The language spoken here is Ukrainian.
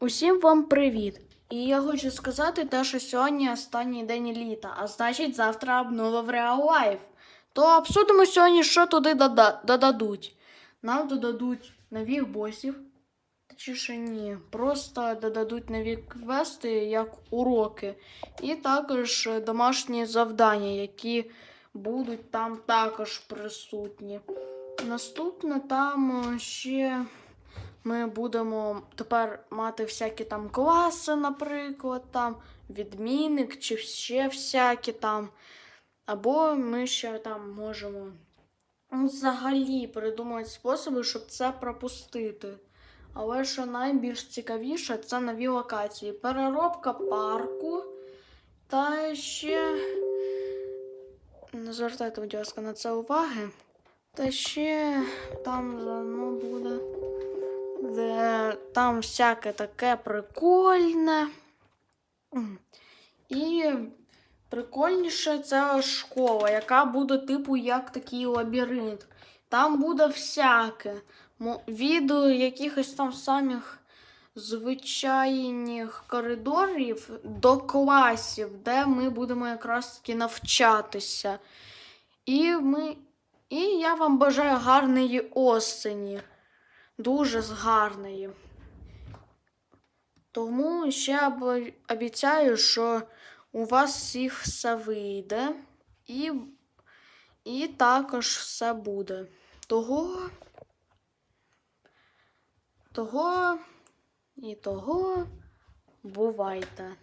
Усім вам привіт! І я хочу сказати те, що сьогодні останній день літа, а значить завтра обнова Life. То обсудимо сьогодні, що туди додадуть. Нам додадуть нових босів. Ще ні, просто додадуть нові квести як уроки, і також домашні завдання, які будуть там також присутні. Наступне там е, ще ми будемо тепер мати всякі там класи, наприклад, там відмінник чи ще всякі там. Або ми ще там можемо ну, взагалі придумати способи, щоб це пропустити. Але що найбільш цікавіше, це нові локації. Переробка парку та ще. Не звертайте, будь ласка, на це уваги. Та ще там заодно буде. Де там всяке таке прикольне. І прикольніше це школа, яка буде типу як такий лабіринт. Там буде всяке. Від якихось там самих звичайних коридорів до класів, де ми будемо якраз таки навчатися. І, ми... І я вам бажаю гарної осені. Дуже з гарної. Тому ще обіцяю, що у вас всіх все вийде, і, і також все буде. Того, того і того бувайте.